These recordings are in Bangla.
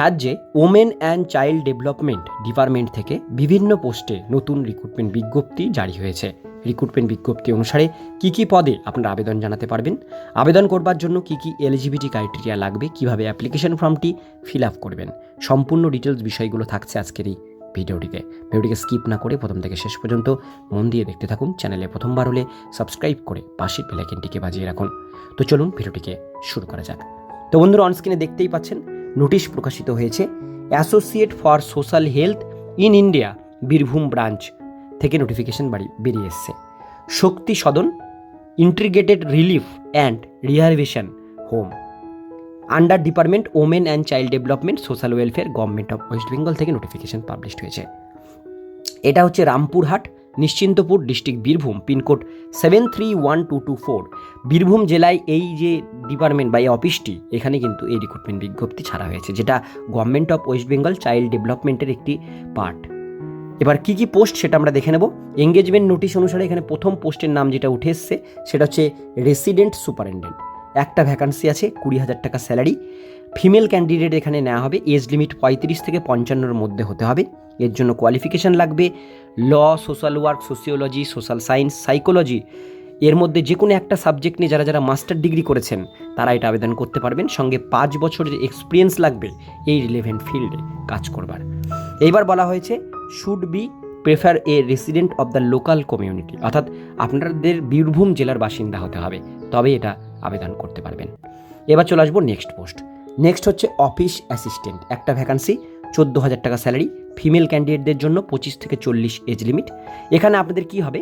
রাজ্যে women and child development department থেকে বিভিন্ন পোস্টে নতুন রিক্রুটমেন্ট বিজ্ঞপ্তি জারি হয়েছে। রিক্রুটমেন্ট বিজ্ঞপ্তি অনুসারে কি কি পদে আপনারা আবেদন জানাতে পারবেন? আবেদন করবার জন্য কি কি এলিজিবিলিটি ক্রাইটেরিয়া লাগবে? কীভাবে অ্যাপ্লিকেশন ফর্মটি ফিল আপ করবেন? সম্পূর্ণ ডিটেলস বিষয়গুলো থাকছে আজকের এই ভিডিওটিতে। ভিডিওটিকে স্কিপ না করে প্রথম থেকে শেষ পর্যন্ত মন দিয়ে দেখতে থাকুন। চ্যানেলে প্রথমবার হলে সাবস্ক্রাইব করে পাশের বেলাইকেনটিকে বাজিয়ে রাখুন। তো চলুন ভিডিওটিকে শুরু করা যাক। তো বন্ধুরা অনস্ক্রিনে দেখতেই পাচ্ছেন নোটিশ প্রকাশিত হয়েছে। Associate for social health in India Birbhum branch থেকে নোটিফিকেশন বাড়ি, বেরিয়ে এসছে। Shakti Sadan integrated relief and rehabilitation home under department women and child development social welfare government of West Bengal থেকে নোটিফিকেশন পাবলিশড হয়েছে। এটা হচ্ছে Rampurhat, Nischintapur district Birbhum pin code seven three one two two four Birbhum জেলায় এই যে ডিপার্টমেন্ট বা এই অফিসটি এখানে কিন্তু এই রিক্রুটমেন্ট বিজ্ঞপ্তি ছাড়া হয়েছে, যেটা government of West Bengal child ডেভেলপমেন্টের একটি পার্ট এবার কি কি পোস্ট সেটা আমরা দেখে নেব। এঙ্গেজমেন্ট নোটিশ অনুসারে এখানে প্রথম পোস্টের নাম যেটা উঠে এসছে, সেটা হচ্ছে রেসিডেন্ট সুপারিনটেন্ডেন্ট একটা ভ্যাকান্সি আছে, কুড়ি হাজার টাকা স্যালারি ফিমেল ক্যান্ডিডেট এখানে নেওয়া হবে এজ লিমিট পঁয়ত্রিশ থেকে পঞ্চান্নর মধ্যে হতে হবে। এর জন্য কোয়ালিফিকেশান লাগবে law social work sociology social science psychology এর মধ্যে যে কোনো একটা সাবজেক্ট নিয়ে যারা যারা মাস্টার ডিগ্রি করেছেন, তারা এটা আবেদন করতে পারবেন। সঙ্গে পাঁচ বছরের এক্সপিরিয়েন্স লাগবে, এই রিলেভেন্ট ফিল্ডে কাজ করবার। এইবার বলা হয়েছে should be prefer a resident of the local community অর্থাৎ আপনাদের বীরভূম জেলার বাসিন্দা হতে হবে, তবে এটা আবেদন করতে পারবেন। এবার চলে আসব নেক্সট পোস্ট নেক্সট হচ্ছে অফিস অ্যাসিস্ট্যান্ট একটা ভ্যাকান্সি চোদ্দ হাজার টাকা স্যালারি ফিমেল ক্যান্ডিডেটদের জন্য পঁচিশ থেকে চল্লিশ এজ লিমিট এখানে আপনাদের কি হবে?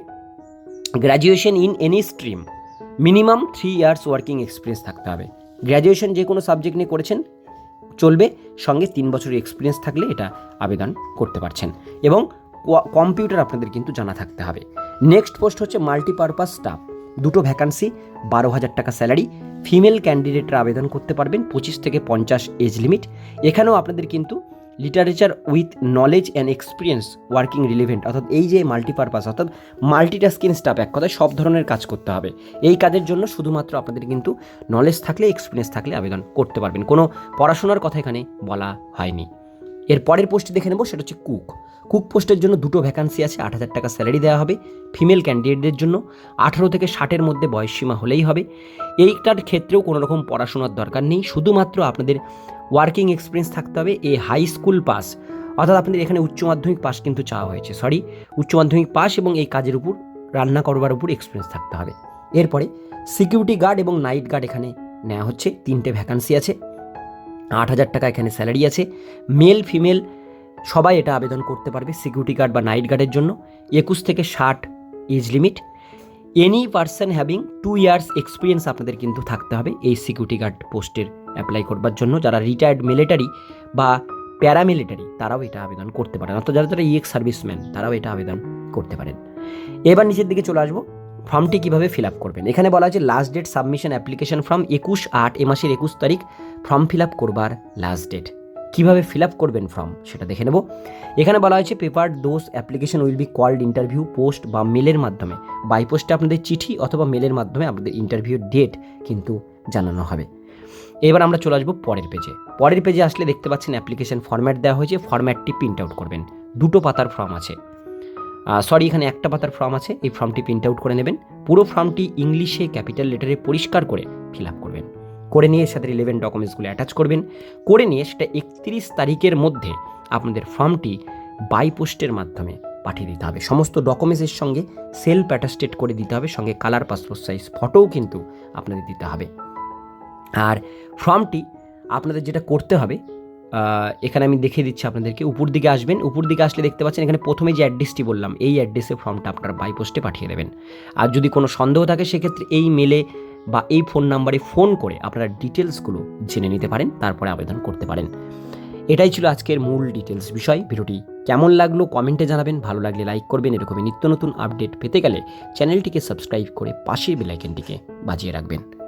Graduation in any stream minimum three years working experience থাকতে হবে। গ্র্যাজুয়েশন যে কোনো সাবজেক্ট নিয়ে করেছেন, চলবে, সঙ্গে তিন বছরের এক্সপিরিয়েন্স থাকলে এটা আবেদন করতে পারছেন। এবং কম্পিউটার আপনাদের কিন্তু জানা থাকতে হবে। নেক্সট পোস্ট হচ্ছে মাল্টিপারপাস স্টাফ দুটো ভ্যাকান্সি বারো হাজার টাকা স্যালারি ফিমেল ক্যান্ডিডেটরা আবেদন করতে পারবেন, পঁচিশ থেকে পঞ্চাশ এজ লিমিট এখানেও আপনাদের কিন্তু literature with knowledge and experience working relevant অর্থাৎ এই যে মাল্টিপারপাস অর্থাৎ মাল্টিটাস্কিং স্টাফ এক কথায় সব ধরনের কাজ করতে হবে। এই কাজের জন্য শুধুমাত্র আপনাদের কিন্তু নলেজ থাকলে এক্সপিরিয়েন্স থাকলে আবেদন করতে পারবেন। কোনো পড়াশোনার কথা এখানে বলা হয়নি। এর পরের পোস্টে দেখে নেব, সেটা হচ্ছে কুক। কুক পোস্টের জন্য দুটো ভ্যাকান্সি আছে, আট হাজার টাকা স্যালারি দেওয়া হবে। ফিমেল ক্যান্ডিডেটদের জন্য আঠারো থেকে ষাটের মধ্যে বয়সসীমা হলেই হবে। এইটার ক্ষেত্রেও কোনো রকম পড়াশোনার দরকার নেই। শুধুমাত্র আপনাদের ওয়ার্কিং এক্সপিরিয়েন্স থাকতে হবে, এ হাই স্কুল পাস অর্থাৎ আপনাদের এখানে উচ্চ মাধ্যমিক পাস কিন্তু চাওয়া হয়েছে সরি উচ্চ মাধ্যমিক পাস এবং এই কাজের উপর, রান্না করবার উপর এক্সপিরিয়েন্স থাকতে হবে। এরপরে সিকিউরিটি গার্ড এবং নাইট গার্ড এখানে নেওয়া হচ্ছে, তিনটে ভ্যাকান্সি আছে। আট হাজার টাকা এখানে স্যালারি আছে। মেল, ফিমেল, সবাই এটা আবেদন করতে পারবে সিকিউরিটি গার্ড বা নাইট গার্ডের জন্য। একুশ থেকে ষাট age limit. Any person having two years experience আপনাদের কিন্তু থাকতে হবে এই সিকিউরিটি গার্ড পোস্টের অ্যাপ্লাই করবার জন্য। যারা রিটায়ার্ড মিলিটারি বা প্যারামিলিটারি তারাও এটা আবেদন করতে পারেন। অর্থাৎ যারা যারা ইএক্স সার্ভিসম্যান তারাও এটা আবেদন করতে পারেন। এবার নিচের দিকে চলে আসব। ফর্মটি কীভাবে ফিল আপ করবেন? এখানে বলা হয়েছে last date submission application form একুশ আট এ মাসের একুশ তারিখ ফর্ম ফিল আপ করবার লাস্ট ডেট কীভাবে ফিল আপ করবেন ফর্ম? সেটা দেখে নেব। এখানে বলা হয়েছে paper those application will be called interview post বা মেলের মাধ্যমে। বাই পোস্টে আপনাদের চিঠি অথবা মেলের মাধ্যমে আপনাদের ইন্টারভিউর ডেট কিন্তু জানানো হবে। এবার আমরা চলে আসব পরের পেজে পরের পেজে আসলে দেখতে পাচ্ছেন অ্যাপ্লিকেশন ফর্ম্যাট দেওয়া হয়েছে। ফর্ম্যাটটি প্রিন্ট আউট করবেন। দুটো পাতার ফর্ম আছে। সরি এখানে একটা পাতার ফর্ম আছে, এই ফর্মটি প্রিন্ট আউট করে নেবেন। পুরো ফর্মটি ইংলিশে ক্যাপিটাল লেটারে পরিষ্কার করে ফিল আপ করবেন। করে নিয়ে সাথে রিলেভেন্ট ডকুমেন্টসগুলো অ্যাটাচ করবেন। করে নিয়ে সেটা একত্রিশ তারিখের মধ্যে আপনাদের ফর্মটি বাই পোস্টের মাধ্যমে পাঠিয়ে দিতে হবে। সমস্ত ডকুমেন্টসের সঙ্গে সেলফ অ্যাটাস্টেড করে দিতে হবে। সঙ্গে কালার পাসপোর্ট সাইজ ফটোও কিন্তু আপনাদের দিতে হবে। আর ফর্মটি আপনাদের যেটা করতে হবে এখানে আমি দেখিয়ে দিচ্ছি আপনাদেরকে। উপর দিকে আসবেন। উপর দিকে আসলে দেখতে পাচ্ছেন এখানে প্রথমে যে অ্যাড্রেসটি বললাম, এই অ্যাড্রেসে ফর্মটা আপনার বাই পোস্টে পাঠিয়ে দেবেন। আর যদি কোনো সন্দেহ থাকে, সেক্ষেত্রে এই মেলে বা এই ফোন নাম্বারে ফোন করে আপনারা ডিটেলসগুলো জেনে নিতে পারেন, তারপরে আবেদন করতে পারেন। এটাই ছিল আজকের মূল ডিটেলস বিষয়। ভিডিওটি কেমন লাগল কমেন্টে জানাবেন। ভালো লাগলে লাইক করবেন। এরকমই নিত্য নতুন আপডেট পেতে গেলে চ্যানেলটিকে সাবস্ক্রাইব করে পাশের বেলাইকেনটিকে বাজিয়ে রাখবেন।